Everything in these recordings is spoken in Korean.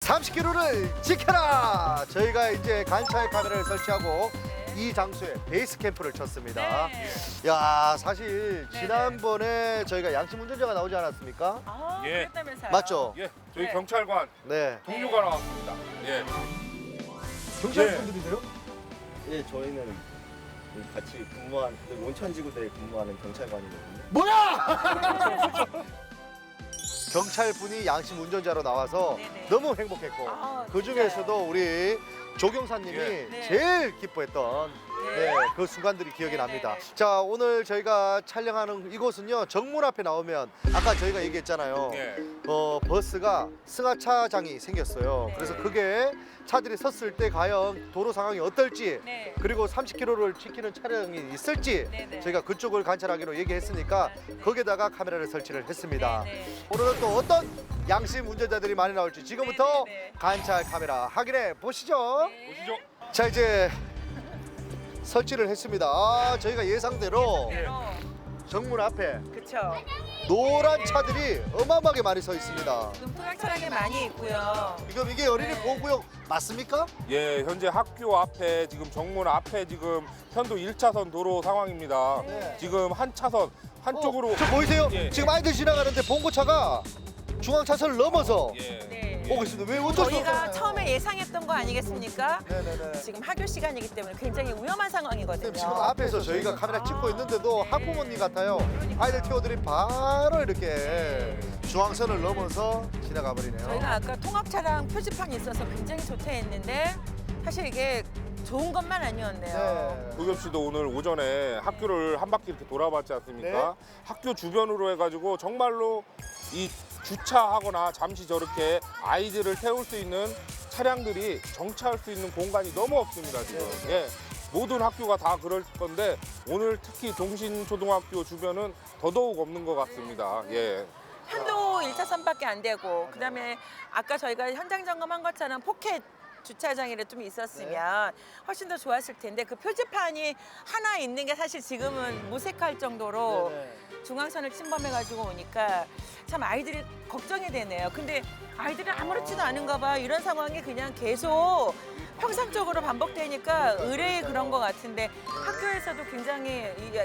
삼십 킬로를 지켜라! 저희가 이제 관찰 카메라를 설치하고 이 장소에 베이스 캠프를 쳤습니다. 네. 야, 사실 네네. 지난번에 저희가 양심 운전자가 나오지 않았습니까? 아, 예. 그랬다면서요. 맞죠? 예, 저희 네. 경찰관 네. 동료가 나왔습니다. 예. 경찰분들이세요? 예, 저희는 같이 근무한 그 온천지구대에 근무하는 경찰관이거든요. 뭐야! 경찰분이 양심 운전자로 나와서 네네. 너무 행복했고 아, 그 중에서도 우리 조경사님이 예. 네. 제일 기뻐했던 네. 네, 그 순간들이 기억이 네, 납니다. 네, 네. 자, 오늘 저희가 촬영하는 이곳은요, 정문 앞에 나오면 아까 저희가 얘기했잖아요. 예. 어, 버스가 승하차장이 생겼어요. 네. 그래서 그게 차들이 섰을 때 과연 도로 상황이 어떨지 네. 그리고 30km를 지키는 차량이 있을지 네, 네. 저희가 그쪽을 관찰하기로 얘기했으니까 네. 거기에다가 카메라를 설치를 했습니다. 네, 네. 오늘은 또 어떤 양심 운전자들이 많이 나올지 지금부터 네, 네, 네. 관찰 카메라 확인해 보시죠. 네. 보시죠. 자 이제 설치를 했습니다. 아, 저희가 예상대로 대로. 정문 앞에 그쵸. 노란 차들이 어마어마하게 많이 서 있습니다. 지금 차량이 많이 있고요. 이거 이게 어린이 네. 보호구역 맞습니까? 예, 현재 학교 앞에 지금 정문 앞에 지금 편도 1차선 도로 상황입니다. 네. 지금 한 차선 한쪽으로 어, 저 보이세요? 예. 지금 아이들 지나가는데 봉고차가 중앙 차선을 넘어서 예. 네. 오고 있습니다. 왜 어쩔 수 저희가 없잖아요. 처음에 예상했던 거 아니겠습니까? 네네네. 지금 학교 시간이기 때문에 굉장히 위험한 상황이거든요. 선생님 지금 앞에서 저희가 카메라 찍고 있는데도 네. 학부모님 같아요. 아이들 태워들이 바로 이렇게 중앙선을 넘어서 지나가 버리네요. 저희가 아까 통학 차량 표지판이 있어서 굉장히 좋다 했는데 사실 이게 좋은 것만 아니었네요. 네. 도겸 씨도 오늘 오전에 학교를 한 바퀴 이렇게 돌아봤지 않습니까? 학교 주변으로 해가지고 정말로 이 주차하거나 잠시 저렇게 아이들을 태울 수 있는 차량들이 정차할 수 있는 공간이 너무 없습니다 지금. 예. 모든 학교가 다 그럴 건데 오늘 특히 동신초등학교 주변은 더더욱 없는 것 같습니다. 예. 편도 1차선밖에 안 되고 그다음에 아까 저희가 현장 점검한 것처럼 포켓 주차장이라 좀 있었으면 훨씬 더 좋았을 텐데 그 표지판이 하나 있는 게 사실 지금은 무색할 정도로. 중앙선을 침범해가지고 오니까 참 아이들이 걱정이 되네요. 근데 아이들은 아무렇지도 않은가 봐. 이런 상황이 그냥 계속 평상적으로 반복되니까 의뢰의 그런 것 같은데 학교에서도 굉장히 이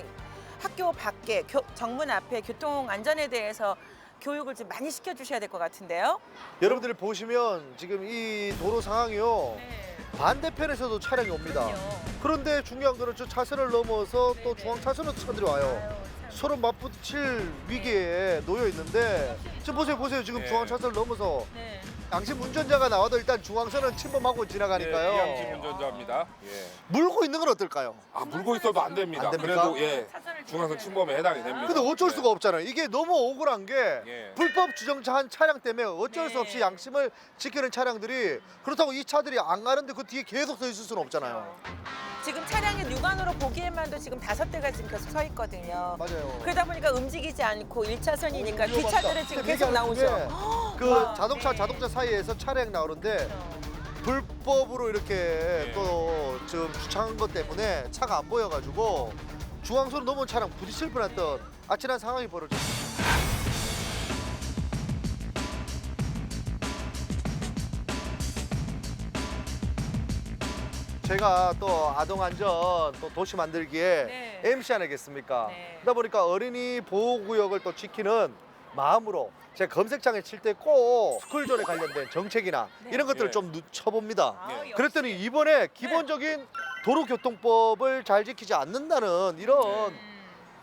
학교 밖에 교- 정문 앞에 교통 안전에 대해서 교육을 좀 많이 시켜주셔야 될 것 같은데요. 여러분들이 보시면 지금 이 도로 상황이요. 네. 반대편에서도 차량이 옵니다. 그런데 중요한 거는 저 차선을 넘어서 또 중앙 차선으로 차들이 와요. 서로 맞붙일 위기에 놓여 있는데 지금 보세요 보세요 지금 네. 중앙 차선을 넘어서 네. 양심 운전자가 나와도 일단 중앙선은 침범하고 예, 지나가니까요. 이양심 운전자입니다. 예. 물고 있는 건 어떨까요? 아 물고 있어도 안 됩니다. 안 됩니까? 그래도 예 중앙선 침범에 해당이 됩니다. 근데 어쩔 수가 없잖아요. 이게 너무 억울한 게 예. 불법 주정차한 차량 때문에 어쩔 수 네. 없이 양심을 지키는 차량들이 그렇다고 이 차들이 안 가는데 그 뒤에 계속 서 있을 수는 없잖아요. 지금 차량이 육안으로 보기에만도 지금 다섯 대가 지금 계속 서 있거든요. 맞아요. 그러다 보니까 움직이지 않고 일차선이니까 어, 위험하다. 뒷차들은 지금 근데 계속 얘기하는 나오죠. 게그 와, 자동차 네. 자동차 사이에서 차량 나오는데 불법으로 이렇게 네. 또 지금 주차한 것 때문에 차가 안 보여가지고 중앙선을 넘은 차량 부딪힐 뻔했던 아찔한 상황이 벌어졌습니 제가 또 아동 안전 또 도시 만들기에 네. MC 아니겠습니까? 네. 그러다 보니까 어린이 보호 구역을 또 지키는 마음으로 제가 검색창에 칠 때 꼭 스쿨존에 관련된 정책이나 네. 이런 것들을 예. 좀 누- 쳐봅니다. 아우, 역시. 그랬더니 이번에 기본적인 도로교통법을 잘 지키지 않는다는 이런 음,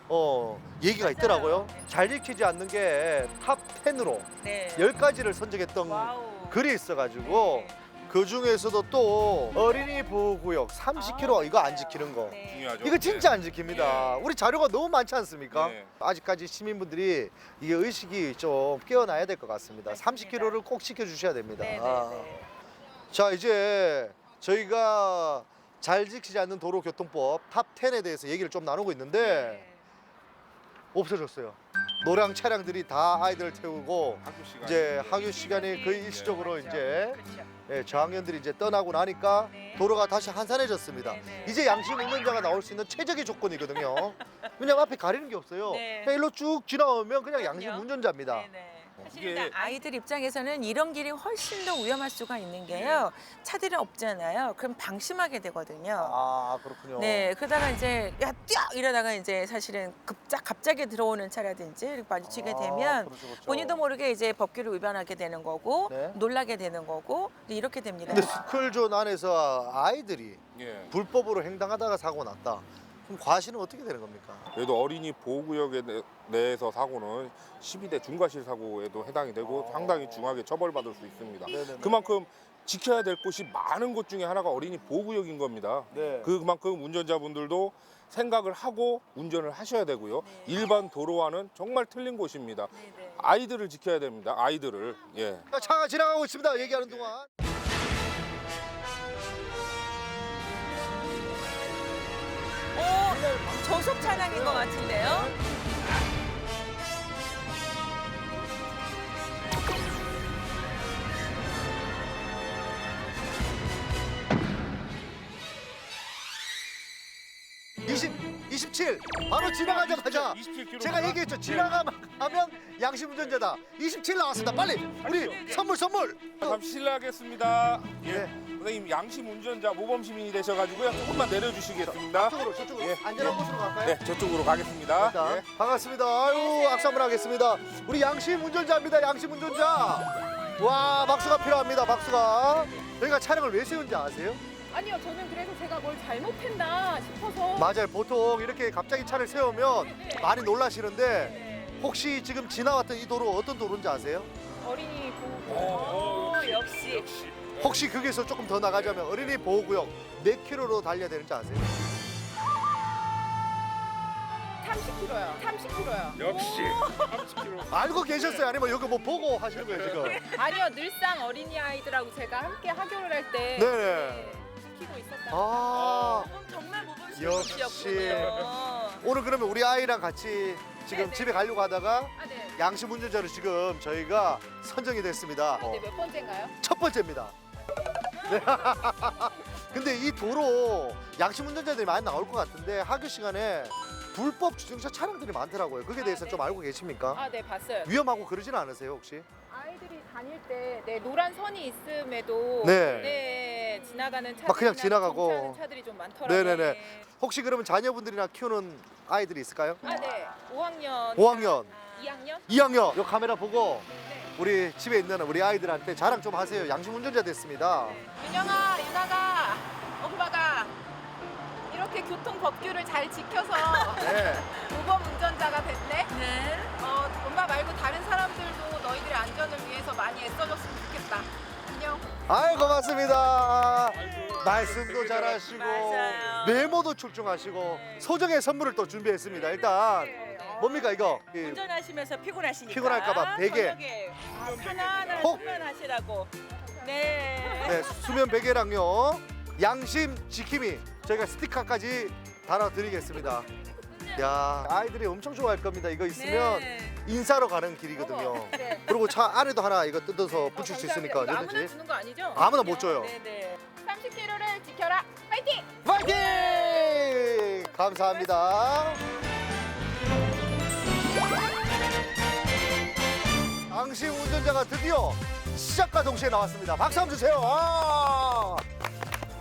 어, 얘기가 맞아요. 있더라고요. 네. 잘 지키지 않는 게 탑 10으로 네. 열가지를 선정했던 와우. 글이 있어가지고 네. 그 중에서도 또 어린이 보호구역 30km 아, 이거 안. 지키는 거. 네. 중요하죠. 이거 진짜 안 지킵니다. 예. 우리 자료가 너무 많지 않습니까? 네. 아직까지 시민분들이 이게 의식이 좀 깨어나야 될 것 같습니다. 맞습니다. 30km를 꼭 지켜주셔야 됩니다. 네, 네, 아. 네. 자 이제 저희가 잘 지키지 않는 도로교통법 탑 10에 대해서 얘기를 좀 나누고 있는데 네. 없어졌어요. 노량 차량들이 다 아이들을 태우고 학교 시간 이제 학교 시간이 거의 일시적으로 이제 그렇죠. 예, 저학년들이 이제 떠나고 나니까 네. 도로가 다시 한산해졌습니다. 네네. 이제 양심 운전자가 나올 수 있는 최적의 조건이거든요. 왜냐면 앞에 가리는 게 없어요. 네. 그냥 일로 쭉 지나오면 그냥 양심. 운전자입니다. 네네. 사실 이게- 아이들 입장에서는 이런 길이 훨씬 더 위험할 수가 있는 게요. 차들이 없잖아요. 그럼 방심하게 되거든요. 아 그렇군요. 네, 그러다가 이제 야 뛰어 이러다가 이제 사실은 급작 갑자기 들어오는 차라든지 이렇게 마주치게 아, 되면 그렇죠, 그렇죠. 본인도 모르게 이제 법규를 위반하게 되는 거고 네. 놀라게 되는 거고 이렇게 됩니다. 근데 스쿨존 안에서 아이들이 예. 불법으로 횡단하다가 사고 났다. 그럼 과실은 어떻게 되는 겁니까? 그래도 어린이 보호구역에 내- 내에서 사고는 12대 중과실 사고에도 해당이 되고 상당히 중하게 처벌받을 수 있습니다. 네네네. 그만큼 지켜야 될 곳이 많은 곳 중에 하나가 어린이 보호구역인 겁니다. 네. 그만큼 운전자분들도 생각을 하고 운전을 하셔야 되고요. 네. 일반 도로와는 정말 틀린 곳입니다. 아이들을 지켜야 됩니다. 아이들을. 예. 차가 지나가고 있습니다. 얘기하는 동안. 것 같은데요? 27 바로 지나가자마자 27km. 제가 얘기했죠. 지나가면 양심 운전자다. 27 나왔습니다. 빨리 우리 선물 선물. 잠 실례하겠습니다. 예. 네. 선생님 양심 운전자 모범 시민이 되셔가지고요. 조금만 내려주시겠습니다. 저쪽으로 저쪽으로 예. 안전한 곳으로 갈까요? 네, 저쪽으로 가겠습니다. 일단 예. 반갑습니다. 아유 악수 한번 하겠습니다. 우리 양심 운전자입니다. 양심 운전자. 와 박수가 필요합니다. 박수가. 저희가 차량을 왜 세운지 아세요? 아니요, 저는 그래서 제가 뭘 잘못했나 싶어서. 맞아요. 보통 이렇게 갑자기 차를 세우면 많이 놀라시는데 혹시 지금 지나왔던 이 도로 어떤 도로인지 아세요? 어린이 보호. 오, 역시. 혹시 거기서 조금 더 나가자면 어린이 보호구역 몇 킬로로 달려야 되는지 아세요? 30kg요. 30kg요. 역시 30km. 알고 계셨어요? 아니면 여기 뭐 보고 하시는 거예요 지금? 아니요, 늘상 어린이 아이들하고 제가 함께 학교를 할 때. 네네. 지키고 있었다. 아 모범 정말 모범 역시. 시민이었군요. 오늘 그러면 우리 아이랑 같이 지금 네 네. 집에 가려고 하다가 아, 네. 양심 운전자로 지금 저희가 선정이 됐습니다. 아, 네, 몇 번째인가요? 첫 번째입니다. 네. 근데 이 도로 양심 운전자들이 많이 나올 것 같은데 학교 시간에 불법 주정차 차량들이 많더라고요. 대해서 아, 네. 좀 알고 계십니까? 아, 네, 봤어요. 위험하고 그러진 않으세요 혹시? 아이들이 다닐 때, 네, 노란 선이 있음에도. 네. 네, 지나가는 차들. 막 그냥 지나가고. 차들이 좀 많더라고요. 네네네. 혹시 그러면 자녀분들이나 키우는 아이들이 있을까요? 아, 네. 5학년. 5학년, 2학년? 2학년. 이 카메라 보고 네. 우리 집에 있는 우리 아이들한테 자랑 좀 하세요. 양심 운전자 됐습니다. 윤영아, 윤아가, 엄마가 이렇게 교통 법규를 잘 지켜서 네. 말씀도 잘하시고 맞아요. 메모도 출중하시고 소정의 선물을 또 준비했습니다. 일단 뭡니까 이거? 이 운전하시면서 피곤하시니까 피곤할까봐 베개. 저녁에 혹. 숙면하시라고. 네. 네, 수면 베개랑요. 양심 지킴이 저희가 스티커까지 달아드리겠습니다. 야 아이들이 엄청 좋아할 겁니다. 이거 있으면 네. 인사로 가는 길이거든요. 네. 그리고 차 안에도 하나 이거 뜯어서 어, 붙일 수. 있으니까 이거 아무나 언제든지 주는 거 아니죠? 아무나 못 줘요. 네네. 30km를 지켜라. 파이팅! 파이팅! 감사합니다. 양심 운전자가 드디어 시작과 동시에 나왔습니다. 박수 한번 주세요. 아!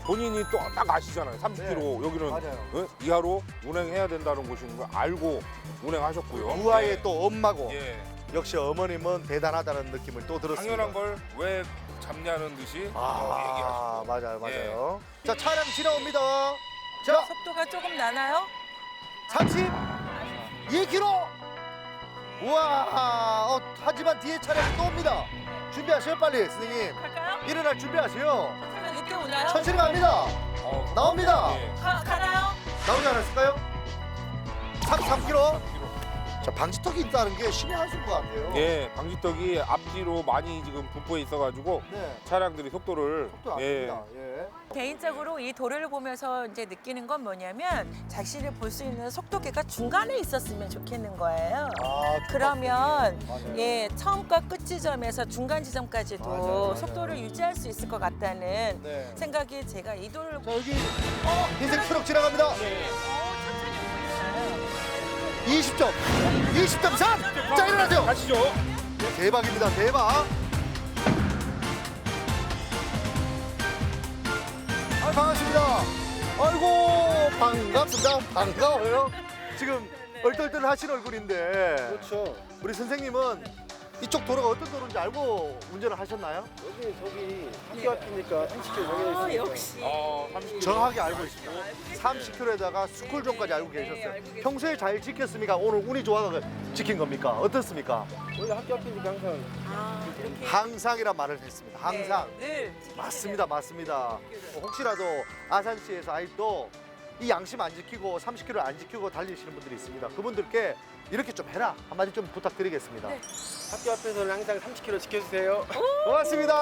본인이 또 딱 아시잖아요. 30km 여기는 맞아요. 어? 이하로 운행해야 된다는 곳인 걸 알고 운행하셨고요. 그 아이의 예. 또 엄마고 예. 역시 어머님은 대단하다는 느낌을 또 들었습니다. 당연한 걸 왜 잡냐는 듯이 아 얘기하시고. 맞아요 예. 맞아요. 자 차량 지나옵니다. 자 속도가 조금 나나요? 32km. 우와 어, 하지만 뒤에 차량이 또 옵니다. 준비하세요 빨리 선생님. 갈까요? 일어날 준비하세요. 늦게 오나요? 천천히 갑니다. 어, 나옵니다. 예. 가, 가나요? 나오지 않았을까요? 33km. 자, 방지턱이 있다는 게 신의 한 수인 것 같아요. 예, 방지턱이 앞뒤로 많이 지금 분포해 있어가지고 네. 차량들이 속도를 속도 안 예, 줍니다. 예. 개인적으로 이 도로를 보면서 이제 느끼는 건 뭐냐면 자신이 볼수 있는 속도계가 중간에 있었으면 좋겠는 거예요. 아, 그러면 맞아요. 예 처음과 끝 지점에서 중간 지점까지도 맞아요, 맞아요. 속도를 유지할 수 있을 것 같다는 네. 생각이 제가 이 도로를 자, 여기 흰색 트럭 지나갑니다. 네. 20점. 20점 3. 자, 일어나세요. 가시죠. 대박입니다. 대박. 아, 반갑습니다. 아이고, 반갑습니다. 반가워요. 지금 얼떨떨 하신 얼굴인데. 그렇죠. 우리 선생님은 이쪽 도로가 어떤 도로인지 알고 운전을 하셨나요? 여기 저기 학교 앞이니까 30km 정해져 아, 있으니까. 역시. 어, 30km. 정확히 알고 있습니다. 30km에다가 스쿨존까지 알고 계셨어요. 평소에 잘 지켰습니까? 오늘 운이 좋아서 지킨 겁니까? 어떻습니까? 원래 학교 앞이니까 항상 아. 항상이란 말을 했습니다. 항상. 네, 늘 맞습니다, 맞습니다. 혹시라도 아산시에서 아직도 이 양심 안 지키고 30km 안 지키고 달리시는 분들이 있습니다. 그분들께 이렇게 좀 해라 한마디 좀 부탁드리겠습니다. 네. 학교 앞에서는 항상 30km 지켜주세요. 고맙습니다.